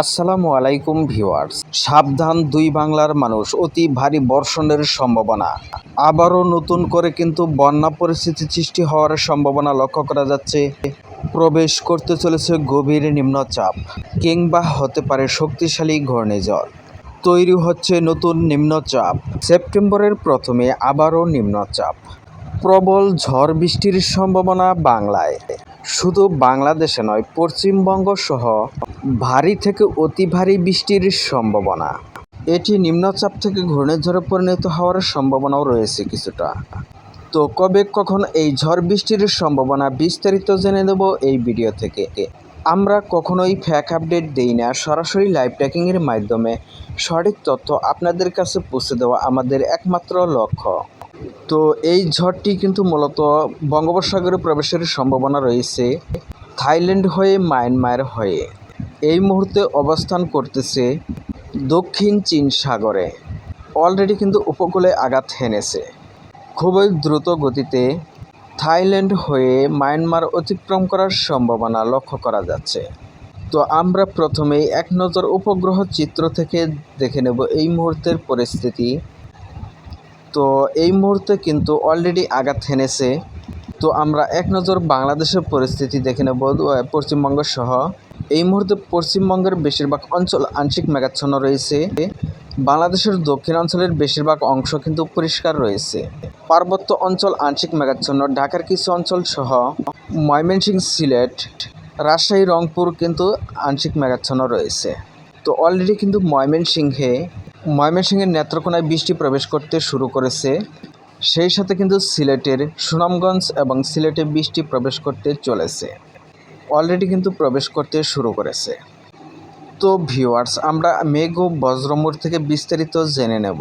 আসসালামু আলাইকুম ভিউয়ার্স। সাবধান দুই বাংলার মানুষ, অতি ভারী বর্ষণের সম্ভাবনা। আবারও নতুন করে কিন্তু বন্যা পরিস্থিতি সৃষ্টি হওয়ার সম্ভাবনা লক্ষ্য করা যাচ্ছে। প্রবেশ করতে চলেছে গভীর নিম্নচাপ, কিংবা হতে পারে শক্তিশালী ঘূর্ণিঝড়। তৈরি হচ্ছে নতুন নিম্নচাপ। সেপ্টেম্বরের প্রথমে আবারও নিম্নচাপ। প্রবল ঝড় বৃষ্টির সম্ভাবনা বাংলায়। শুধু বাংলাদেশে নয়, পশ্চিমবঙ্গ সহ ভারী থেকে অতি ভারী বৃষ্টির সম্ভাবনা। এটি নিম্নচাপ থেকে ঘূর্ণিঝড়ে পরিণত হওয়ার সম্ভাবনাও রয়েছে কিছুটা। তো কবে কখন এই ঝড় বৃষ্টির সম্ভাবনা বিস্তারিত জেনে নেব এই ভিডিও থেকে। আমরা কখনোই ফ্যাক আপডেট দেই না, সরাসরি লাইভ ট্র্যাকিংয়ের মাধ্যমে সঠিক তথ্য আপনাদের কাছে পৌঁছে দেওয়া আমাদের একমাত্র লক্ষ্য। তো এই ঝড়টি কিন্তু মূলত বঙ্গোপসাগরে প্রবেশের সম্ভাবনা রয়েছে থাইল্যান্ড হয়ে মায়ানমার হয়ে। এই মুহূর্তে অবস্থান করতেছে দক্ষিণ চীন সাগরে। অলরেডি কিন্তু উপকূলে আঘাত হেনেছে। খুবই দ্রুত গতিতে থাইল্যান্ড হয়ে মায়ানমার অতিক্রম করার সম্ভাবনা লক্ষ্য করা যাচ্ছে। তো আমরা প্রথমেই এক নজর উপগ্রহ চিত্র থেকে দেখে নেব এই মুহূর্তের পরিস্থিতি। তো এই মুহূর্তে কিন্তু অলরেডি আঘাত হেনেছে। তো আমরা এক নজর বাংলাদেশের পরিস্থিতি দেখে নেব পশ্চিমবঙ্গ সহ। এই মুহূর্তে পশ্চিমবঙ্গের বেশিরভাগ অঞ্চল আংশিক মেঘাচ্ছন্ন রয়েছে। বাংলাদেশের দক্ষিণাঞ্চলের বেশিরভাগ অংশ কিন্তু পরিষ্কার রয়েছে। পার্বত্য অঞ্চল আংশিক মেঘাচ্ছন্ন, ঢাকার কিছু অঞ্চল সহ ময়মনসিংহ সিলেট, রাজশাহী, রংপুর কিন্তু আংশিক মেঘাচ্ছন্ন রয়েছে। তো অলরেডি কিন্তু ময়মনসিংহে ময়মনসিংহের নেত্রকোনায় বৃষ্টি প্রবেশ করতে শুরু করেছে। সেই সাথে কিন্তু সিলেটের সুনামগঞ্জ এবং সিলেটে বৃষ্টি প্রবেশ করতে চলেছে। অলরেডি কিন্তু প্রবেশ করতে শুরু করেছে। তো ভিউয়ার্স, আমরা মেঘ ও বজ্রমুর থেকে বিস্তারিত জেনে নেব।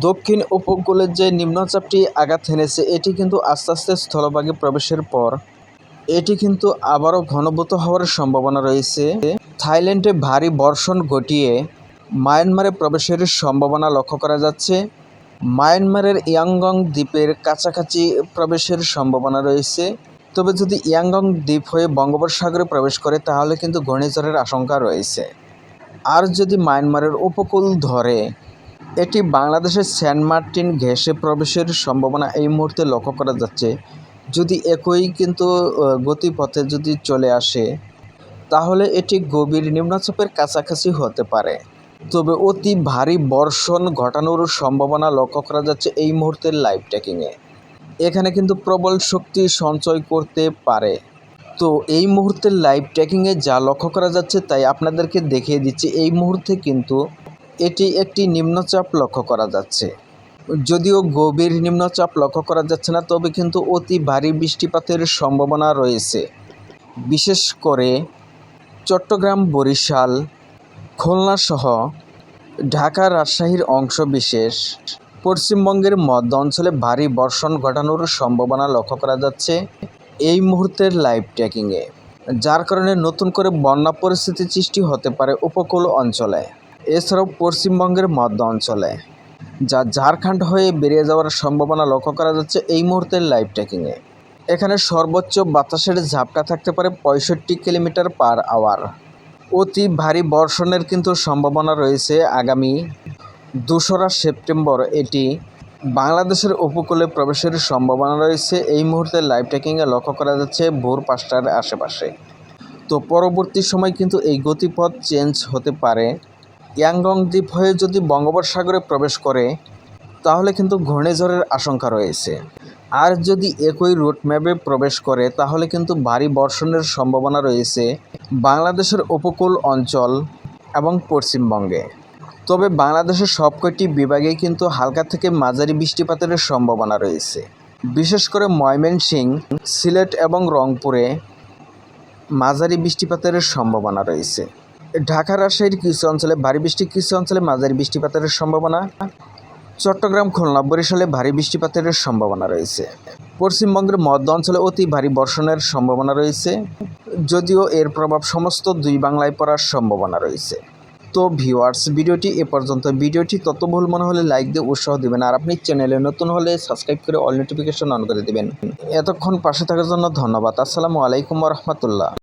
দক্ষিণ উপকূলের যে নিম্নচাপটি আঘাত হেনেছে, এটি কিন্তু আস্তে আস্তে স্থলভাগে প্রবেশের পর এটি কিন্তু আবারও ঘনীভূত হওয়ার সম্ভাবনা রয়েছে। থাইল্যান্ডে ভারী বর্ষণ ঘটিয়ে মায়ানমারে প্রবেশের সম্ভাবনা লক্ষ্য করা যাচ্ছে। মায়ানমারের ইয়াংগং দ্বীপের কাছাকাছি প্রবেশের সম্ভাবনা রয়েছে। তবে যদি ইয়াংগং দ্বীপ হয়ে বঙ্গোপসাগরে প্রবেশ করে, তাহলে কিন্তু ঘূর্ণিঝড়ের আশঙ্কা রয়েছে। আর যদি মায়ানমারের উপকূল ধরে, এটি বাংলাদেশের সেন্ট মার্টিন ঘেঁষে প্রবেশের সম্ভাবনা এই মুহূর্তে লক্ষ্য করা যাচ্ছে। যদি একই কিন্তু গতিপথে যদি চলে আসে, তাহলে এটি গভীর নিম্নচাপের কাছাকাছি হতে পারে। তবে অতি ভারী বর্ষণ ঘটানোর সম্ভাবনা লক্ষ্য করা যাচ্ছে এই মুহূর্তের লাইভ ট্র্যাকিংয়ে এখানে কিন্তু প্রবল শক্তি সঞ্চয় করতে পারে। তো এই মুহূর্তের লাইভ ট্র্যাকিংয়ে যা লক্ষ্য করা যাচ্ছে তাই আপনাদেরকে দেখিয়ে দিচ্ছি, এই মুহূর্তে কিন্তু এটি একটি নিম্নচাপ লক্ষ্য করা যাচ্ছে। যদিও গভীর নিম্নচাপ লক্ষ্য করা যাচ্ছে না, তবে কিন্তু অতি ভারী বৃষ্টিপাতের সম্ভাবনা রয়েছে। বিশেষ করে চট্টগ্রাম, বরিশাল খুলনা সহ ঢাকা রাজশাহীর অংশ বিশেষ। পশ্চিমবঙ্গের মধ্য অঞ্চলে ভারী বর্ষণ ঘটানোর সম্ভাবনা লক্ষ্য করা যাচ্ছে এই মুহূর্তের লাইভ ট্র্যাকিংয়ে যার কারণে নতুন করে বন্যা পরিস্থিতি সৃষ্টি হতে পারে উপকূল অঞ্চলে। এছাড়াও পশ্চিমবঙ্গের মধ্য অঞ্চলে, যা ঝাড়খণ্ড হয়ে বেরিয়ে যাওয়ার সম্ভাবনা লক্ষ্য করা যাচ্ছে এই মুহূর্তের লাইভ ট্র্যাকিংয়ে এখানে সর্বোচ্চ বাতাসের ঝাপটা থাকতে পারে পঁয়ষট্টি কিলোমিটার পার আওয়ার অতি ভারী বর্ষণের কিন্তু সম্ভাবনা রয়েছে আগামী দোসরা সেপ্টেম্বর। এটি বাংলাদেশের উপকূলে প্রবেশের সম্ভাবনা রয়েছে। এই মুহূর্তে লাইভ ট্র্যাকিংয়ে লক্ষ্য করা যাচ্ছে ভোর পাঁচটার আশেপাশে। তো পরবর্তী সময় কিন্তু এই গতিপথ চেঞ্জ হতে পারে। ইয়াংগং দ্বীপ হয়ে যদি বঙ্গোপসাগরে প্রবেশ করে, তাহলে কিন্তু ঘূর্ণিঝড়ের আশঙ্কা রয়েছে। আর যদি একই রুট ম্যাপে প্রবেশ করে, তাহলে কিন্তু ভারী বর্ষণের সম্ভাবনা রয়েছে বাংলাদেশের উপকূল অঞ্চল এবং পশ্চিমবঙ্গে। তবে বাংলাদেশের সবকটি বিভাগেই কিন্তু হালকা থেকে মাঝারি বৃষ্টিপাতের সম্ভাবনা রয়েছে। বিশেষ করে ময়মনসিংহ সিলেট এবং রংপুরে মাঝারি বৃষ্টিপাতের সম্ভাবনা রয়েছে। ঢাকা, রাজশাহীর কিছু অঞ্চলে ভারী বৃষ্টি, কিছু অঞ্চলে মাঝারি বৃষ্টিপাতের সম্ভাবনা। চট্টগ্রাম, খুলনা, বরিশালে ভারী বৃষ্টিপাতের সম্ভাবনা রয়েছে। পশ্চিমবঙ্গের মধ্য অঞ্চলে অতি ভারী বর্ষণের সম্ভাবনা রয়েছে, যদিও এর প্রভাব সমস্ত দুই বাংলায় পড়ার সম্ভাবনা রয়েছে। তো ভিউয়ার্স, ভিডিওটি এ পর্যন্ত। ভিডিওটি তত ভুল মনে হলে লাইক দিয়ে উৎসাহ দিবেন, আর আপনি চ্যানেলে নতুন হলে সাবস্ক্রাইব করে অল নোটিফিকেশন অন করে দিবেন। এতক্ষণ পাশে থাকার জন্য ধন্যবাদ। আসসালামু আলাইকুম রহমতুল্লাহ।